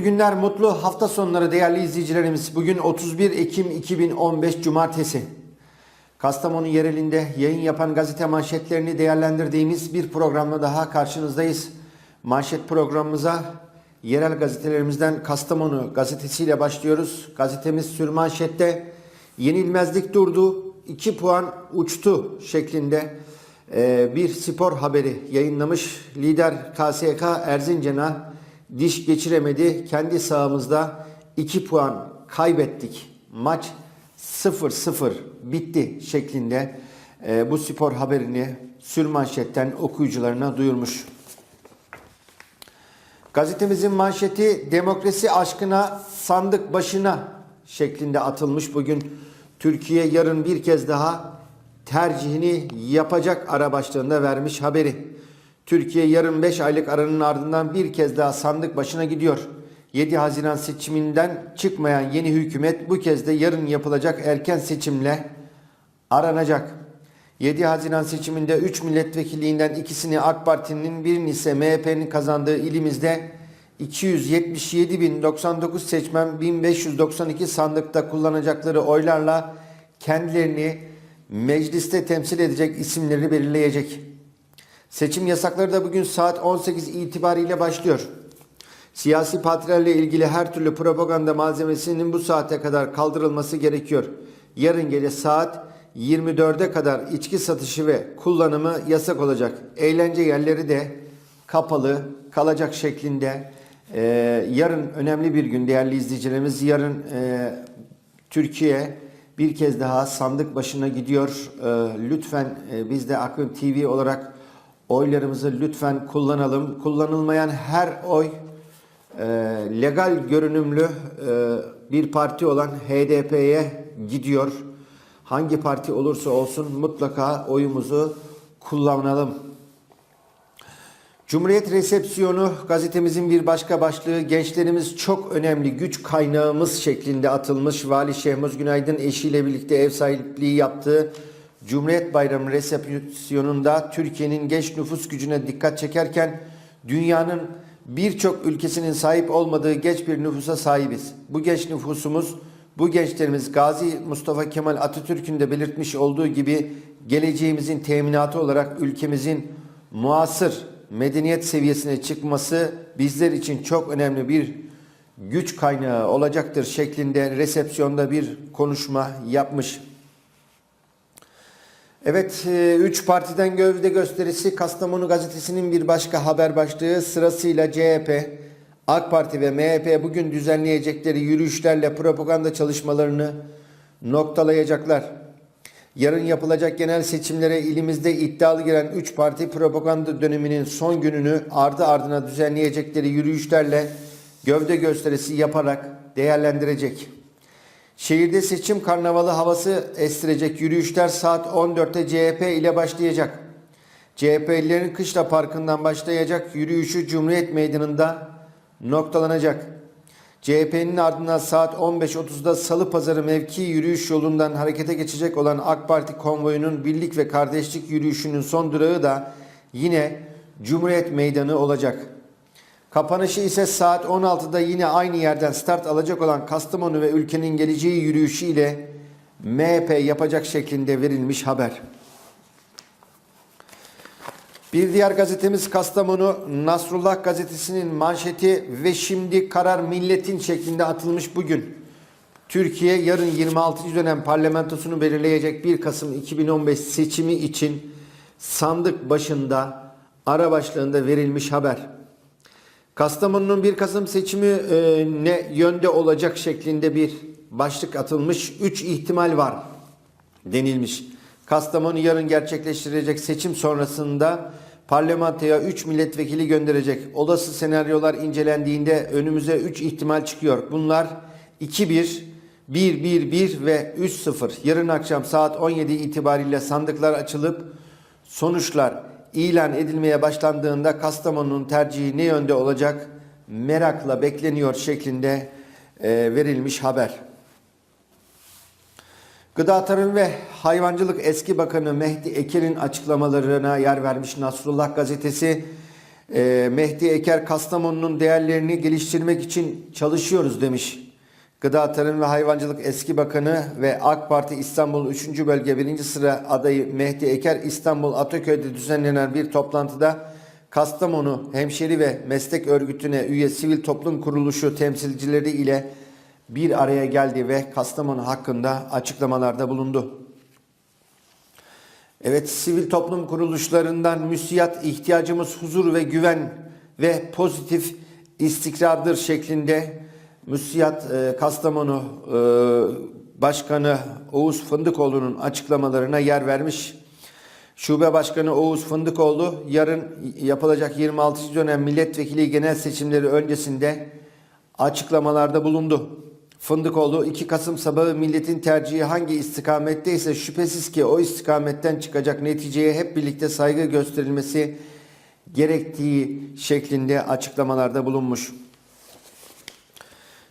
Mutlu günler, mutlu hafta sonları değerli izleyicilerimiz. Bugün 31 Ekim 2015 Cumartesi. Kastamonu yerelinde yayın yapan gazete manşetlerini değerlendirdiğimiz bir programla daha karşınızdayız. Manşet programımıza yerel gazetelerimizden Kastamonu gazetesiyle başlıyoruz. Gazetemiz sürmanşette yenilmezlik durdu, 2 puan uçtu şeklinde e, bir spor haberi yayınlamış. Lider KSK Erzincan'a diş geçiremedi. Kendi sahamızda 2 puan kaybettik. Maç 0-0 bitti şeklinde e, bu spor haberini sürmanşetten okuyucularına duyurmuş. Gazetemizin manşeti demokrasi aşkına sandık başına şeklinde atılmış. Bugün Türkiye yarın bir kez daha tercihini yapacak ara başlığında vermiş haberi. Türkiye yarın 5 aylık aranın ardından bir kez daha sandık başına gidiyor. 7 Haziran seçiminden çıkmayan yeni hükümet bu kez de yarın yapılacak erken seçimle aranacak. 7 Haziran seçiminde 3 milletvekilliğinden ikisini AK Parti'nin birini ise MHP'nin kazandığı ilimizde 277.099 seçmen 1592 sandıkta kullanacakları oylarla kendilerini mecliste temsil edecek isimleri belirleyecek. Seçim yasakları da bugün saat 18 itibariyle başlıyor. Siyasi partilerle ilgili her türlü propaganda malzemesinin bu saate kadar kaldırılması gerekiyor. Yarın gece saat 24'e kadar içki satışı ve kullanımı yasak olacak. Eğlence yerleri de kapalı kalacak şeklinde. Ee, yarın önemli bir gün değerli izleyicilerimiz. Yarın e, Türkiye bir kez daha sandık başına gidiyor. Ee, lütfen e, biz de Akın TV olarak oylarımızı lütfen kullanalım. Kullanılmayan her oy e, legal görünümlü e, bir parti olan HDP'ye gidiyor. Hangi parti olursa olsun mutlaka oyumuzu kullanalım. Cumhuriyet resepsiyonu gazetemizin bir başka başlığı gençlerimiz çok önemli güç kaynağımız şeklinde atılmış. Vali Şehmuz Günaydın eşiyle birlikte ev sahipliği yaptığı Cumhuriyet Bayramı resepsiyonunda Türkiye'nin genç nüfus gücüne dikkat çekerken dünyanın birçok ülkesinin sahip olmadığı genç bir nüfusa sahibiz. Bu genç nüfusumuz, bu gençlerimiz Gazi Mustafa Kemal Atatürk'ün de belirtmiş olduğu gibi geleceğimizin teminatı olarak ülkemizin muasır medeniyet seviyesine çıkması bizler için çok önemli bir güç kaynağı olacaktır şeklinde resepsiyonda bir konuşma yapmış. Evet, e, üç partiden gövde gösterisi Kastamonu gazetesinin bir başka haber başlığı sırasıyla CHP, AK Parti ve MHP bugün düzenleyecekleri yürüyüşlerle propaganda çalışmalarını noktalayacaklar. Yarın yapılacak genel seçimlere ilimizde iddialı giren 3 parti propaganda döneminin son gününü ardı ardına düzenleyecekleri yürüyüşlerle gövde gösterisi yaparak değerlendirecek. Şehirde seçim karnavalı havası estirecek yürüyüşler saat 14'te CHP ile başlayacak. CHP'lilerin Kışla Parkı'ndan başlayacak yürüyüşü Cumhuriyet Meydanı'nda noktalanacak. CHP'nin ardından saat 15.30'da Salı Pazarı mevki yürüyüş yolundan harekete geçecek olan AK Parti konvoyunun birlik ve kardeşlik yürüyüşünün son durağı da yine Cumhuriyet Meydanı olacak. Kapanışı ise saat 16'da yine aynı yerden start alacak olan Kastamonu ve ülkenin geleceği yürüyüşü ile MHP yapacak şeklinde verilmiş haber. Bir diğer gazetemiz Kastamonu Nasrullah gazetesinin manşeti ve şimdi karar milletin şeklinde atılmış bugün. Türkiye yarın 26. dönem parlamentosunu belirleyecek 1 Kasım 2015 seçimi için sandık başında ara başlığında verilmiş haber. Kastamonu'nun 1 Kasım seçimi e, ne yönde olacak şeklinde bir başlık atılmış. 3 ihtimal var denilmiş. Kastamonu yarın gerçekleştirecek seçim sonrasında parlamentoya 3 milletvekili gönderecek. Olası senaryolar incelendiğinde önümüze 3 ihtimal çıkıyor. Bunlar 2-1, 1-1-1 ve 3-0. Yarın akşam saat 17 itibariyle sandıklar açılıp sonuçlar ilan edilmeye başlandığında Kastamonu'nun tercihi ne yönde olacak merakla bekleniyor şeklinde e, verilmiş haber. Gıda Tarım ve Hayvancılık Eski Bakanı Mehdi Eker'in açıklamalarına yer vermiş Nasrullah gazetesi Ee, Mehdi Eker Kastamonu'nun değerlerini geliştirmek için çalışıyoruz demiş. Gıda Tarım ve Hayvancılık Eski Bakanı ve AK Parti İstanbul 3. Bölge 1. sıra adayı Mehdi Eker İstanbul Ataköy'de düzenlenen bir toplantıda Kastamonu Hemşeri ve Meslek Örgütü'ne üye sivil toplum kuruluşu temsilcileri ile bir araya geldi ve Kastamonu hakkında açıklamalarda bulundu. Evet, sivil toplum kuruluşlarından müsiyat ihtiyacımız huzur ve güven ve pozitif istikrardır şeklinde müsiyat e, Kastamonu e, Başkanı Oğuz Fındıkoğlu'nun açıklamalarına yer vermiş. Şube Başkanı Oğuz Fındıkoğlu yarın yapılacak 26. dönem milletvekili genel seçimleri öncesinde açıklamalarda bulundu. Fındıkoğlu 2 Kasım sabahı milletin tercihi hangi istikametteyse şüphesiz ki o istikametten çıkacak neticeye hep birlikte saygı gösterilmesi gerektiği şeklinde açıklamalarda bulunmuş.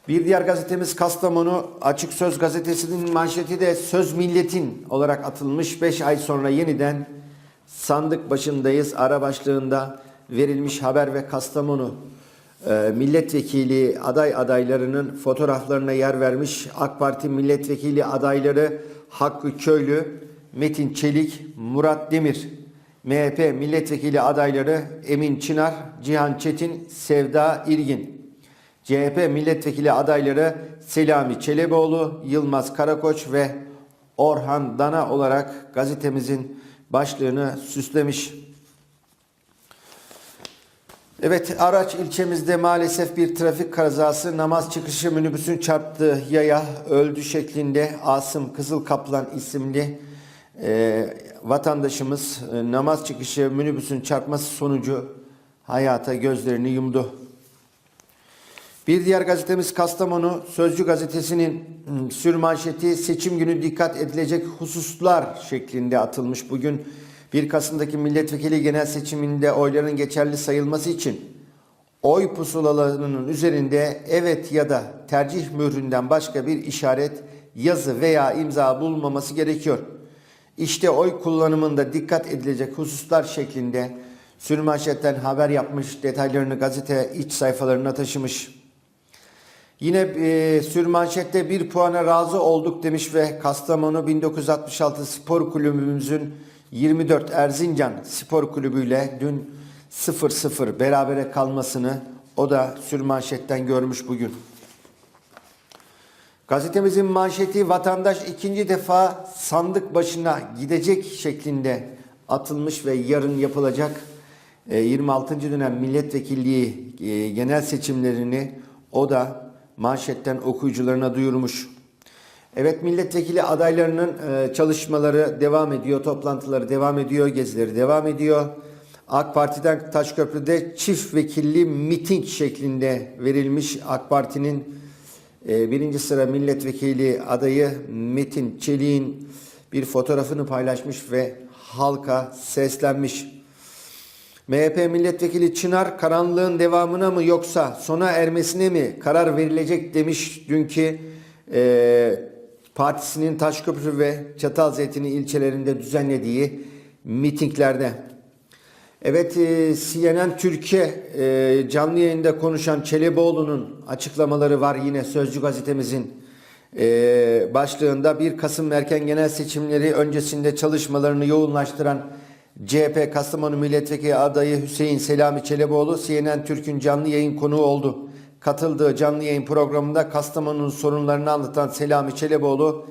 Bir diğer gazetemiz Kastamonu. Açık Söz gazetesinin manşeti de Söz Milletin olarak atılmış. 5 ay sonra yeniden sandık başındayız. Ara başlığında verilmiş haber ve Kastamonu e, milletvekili aday adaylarının fotoğraflarına yer vermiş. AK Parti milletvekili adayları Hakkı Köylü, Metin Çelik, Murat Demir, MHP milletvekili adayları Emin Çınar, Cihan Çetin, Sevda İrgin. CHP milletvekili adayları Selami Çeleboğlu, Yılmaz Karakoç ve Orhan Dana olarak gazetemizin başlığını süslemiş. Evet Araç ilçemizde maalesef bir trafik kazası namaz çıkışı minibüsün çarptığı yaya öldü şeklinde Asım Kızılkaplan isimli e, vatandaşımız e, namaz çıkışı minibüsün çarpması sonucu hayata gözlerini yumdu. Bir diğer gazetemiz Kastamonu Sözcü gazetesinin hmm, sürmanşeti seçim günü dikkat edilecek hususlar şeklinde atılmış. Bugün 1 Kasım'daki milletvekili genel seçiminde oyların geçerli sayılması için oy pusulalarının üzerinde evet ya da tercih mühründen başka bir işaret, yazı veya imza bulunmaması gerekiyor. İşte oy kullanımında dikkat edilecek hususlar şeklinde sürmanşetten haber yapmış, detaylarını gazete iç sayfalarına taşımış. Yine e, sürmanşette bir puana razı olduk demiş ve Kastamonu 1966 Spor Kulübümüzün 24 Erzincan Spor Kulübü ile dün 0-0 berabere kalmasını o da sürmanşetten görmüş bugün. Gazetemizin manşeti vatandaş ikinci defa sandık başına gidecek şeklinde atılmış ve yarın yapılacak e, 26. dönem milletvekilliği e, genel seçimlerini o da manşetten okuyucularına duyurmuş. Evet milletvekili adaylarının e, çalışmaları devam ediyor, toplantıları devam ediyor, gezileri devam ediyor. AK Parti'den Taşköprü'de çift vekilli miting şeklinde verilmiş AK Parti'nin e, birinci sıra milletvekili adayı Metin Çelik'in bir fotoğrafını paylaşmış ve halka seslenmiş. MHP milletvekili Çınar karanlığın devamına mı yoksa sona ermesine mi karar verilecek demiş dünkü e, partisinin Taşköprü ve Çatalzeytinli ilçelerinde düzenlediği mitinglerde. Evet e, CNN Türkiye e, canlı yayında konuşan Çeleboğlu'nun açıklamaları var yine Sözcü gazetemizin e, başlığında 1 Kasım erken genel seçimleri öncesinde çalışmalarını yoğunlaştıran CHP Kastamonu Milletvekili adayı Hüseyin Selami Çeleboğlu CNN Türk'ün canlı yayın konuğu oldu. Katıldığı canlı yayın programında Kastamonu'nun sorunlarını anlatan Selami Çeleboğlu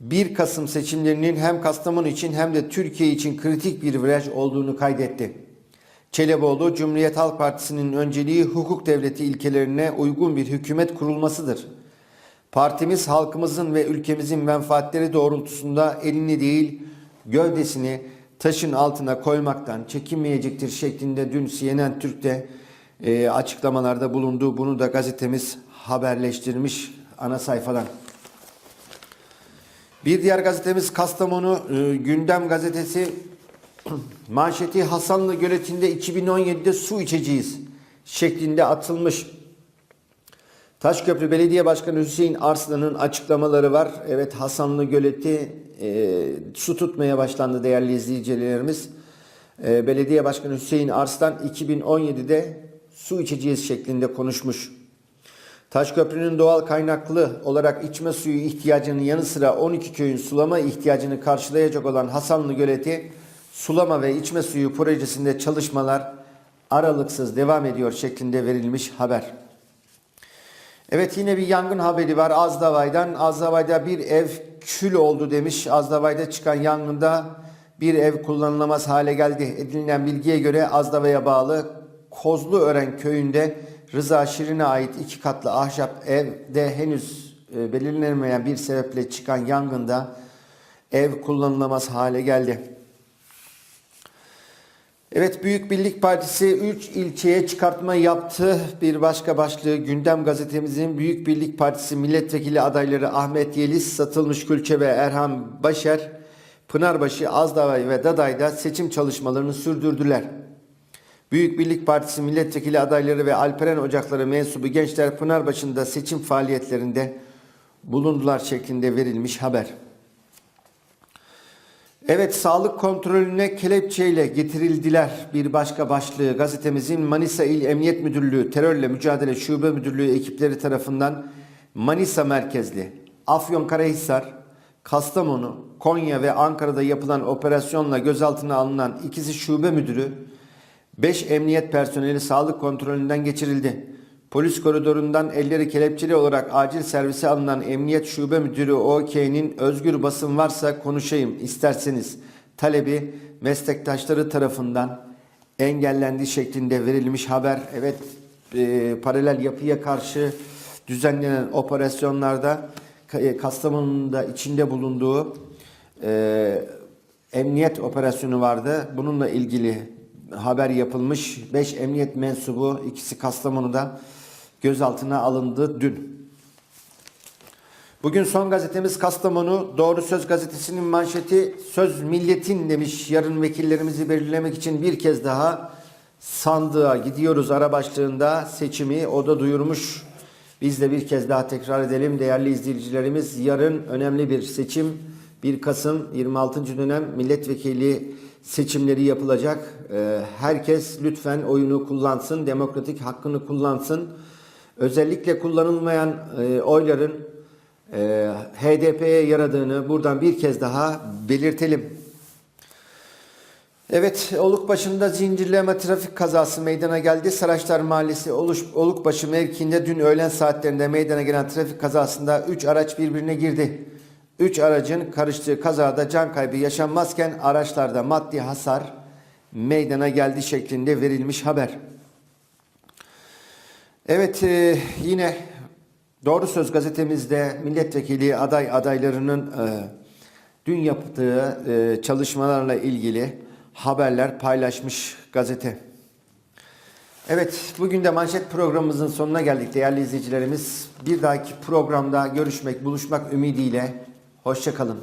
1 Kasım seçimlerinin hem Kastamonu için hem de Türkiye için kritik bir viraj olduğunu kaydetti. Çeleboğlu, Cumhuriyet Halk Partisi'nin önceliği hukuk devleti ilkelerine uygun bir hükümet kurulmasıdır. Partimiz halkımızın ve ülkemizin menfaatleri doğrultusunda elini değil gövdesini taşın altına koymaktan çekinmeyecektir şeklinde dün CNN Türk'te e, açıklamalarda bulundu. Bunu da gazetemiz haberleştirmiş ana sayfadan. Bir diğer gazetemiz Kastamonu e, Gündem Gazetesi manşeti Hasanlı Göleti'nde 2017'de su içeceğiz şeklinde atılmış. Taşköprü Belediye Başkanı Hüseyin Arslan'ın açıklamaları var. Evet Hasanlı Göleti e, su tutmaya başlandı değerli izleyicilerimiz. Ee, Belediye Başkanı Hüseyin Arslan 2017'de su içeceğiz şeklinde konuşmuş. Taşköprü'nün doğal kaynaklı olarak içme suyu ihtiyacının yanı sıra 12 köyün sulama ihtiyacını karşılayacak olan Hasanlı Göleti sulama ve içme suyu projesinde çalışmalar aralıksız devam ediyor şeklinde verilmiş haber. Evet yine bir yangın haberi var Azdavay'dan. Azdavay'da bir ev kül oldu demiş. Azdavay'da çıkan yangında bir ev kullanılamaz hale geldi. Edinilen bilgiye göre Azdavay'a bağlı Kozluören köyünde Rıza Şirin'e ait iki katlı ahşap evde henüz e, belirlenemeyen bir sebeple çıkan yangında ev kullanılamaz hale geldi. Evet Büyük Birlik Partisi 3 ilçeye çıkartma yaptı. Bir başka başlığı gündem gazetemizin Büyük Birlik Partisi milletvekili adayları Ahmet Yeliz, Satılmış Külçe ve Erhan Başer, Pınarbaşı, Azdavay ve Daday'da seçim çalışmalarını sürdürdüler. Büyük Birlik Partisi milletvekili adayları ve Alperen Ocakları mensubu gençler Pınarbaşı'nda seçim faaliyetlerinde bulundular şeklinde verilmiş haber. Evet sağlık kontrolüne kelepçeyle getirildiler. Bir başka başlığı gazetemizin Manisa İl Emniyet Müdürlüğü Terörle Mücadele Şube Müdürlüğü ekipleri tarafından Manisa merkezli Afyonkarahisar, Kastamonu, Konya ve Ankara'da yapılan operasyonla gözaltına alınan ikisi şube müdürü 5 emniyet personeli sağlık kontrolünden geçirildi. Polis koridorundan elleri kelepçeli olarak acil servise alınan Emniyet Şube Müdürü OK'nin özgür basın varsa konuşayım isterseniz talebi meslektaşları tarafından engellendiği şeklinde verilmiş haber. Evet e, paralel yapıya karşı düzenlenen operasyonlarda Ka- Kastamonu'nun da içinde bulunduğu e, emniyet operasyonu vardı. Bununla ilgili haber yapılmış. 5 emniyet mensubu ikisi Kastamonu'da gözaltına alındı dün. Bugün son gazetemiz Kastamonu Doğru Söz gazetesinin manşeti söz milletin demiş. Yarın vekillerimizi belirlemek için bir kez daha sandığa gidiyoruz ara başlığında seçimi o da duyurmuş. Biz de bir kez daha tekrar edelim değerli izleyicilerimiz. Yarın önemli bir seçim 1 Kasım 26. dönem milletvekili seçimleri yapılacak. Ee, Herkes lütfen oyunu kullansın, demokratik hakkını kullansın. Özellikle kullanılmayan e, oyların e, HDP'ye yaradığını buradan bir kez daha belirtelim. Evet, Olukbaşı'nda zincirleme trafik kazası meydana geldi. Saraçlar Mahallesi Oluş, Olukbaşı mevkiinde dün öğlen saatlerinde meydana gelen trafik kazasında 3 araç birbirine girdi. 3 aracın karıştığı kazada can kaybı yaşanmazken araçlarda maddi hasar meydana geldi şeklinde verilmiş haber. Evet e, yine Doğru Söz gazetemizde milletvekili aday adaylarının e, dün yaptığı e, çalışmalarla ilgili haberler paylaşmış gazete. Evet bugün de manşet programımızın sonuna geldik değerli izleyicilerimiz. Bir dahaki programda görüşmek, buluşmak ümidiyle. Hoşçakalın.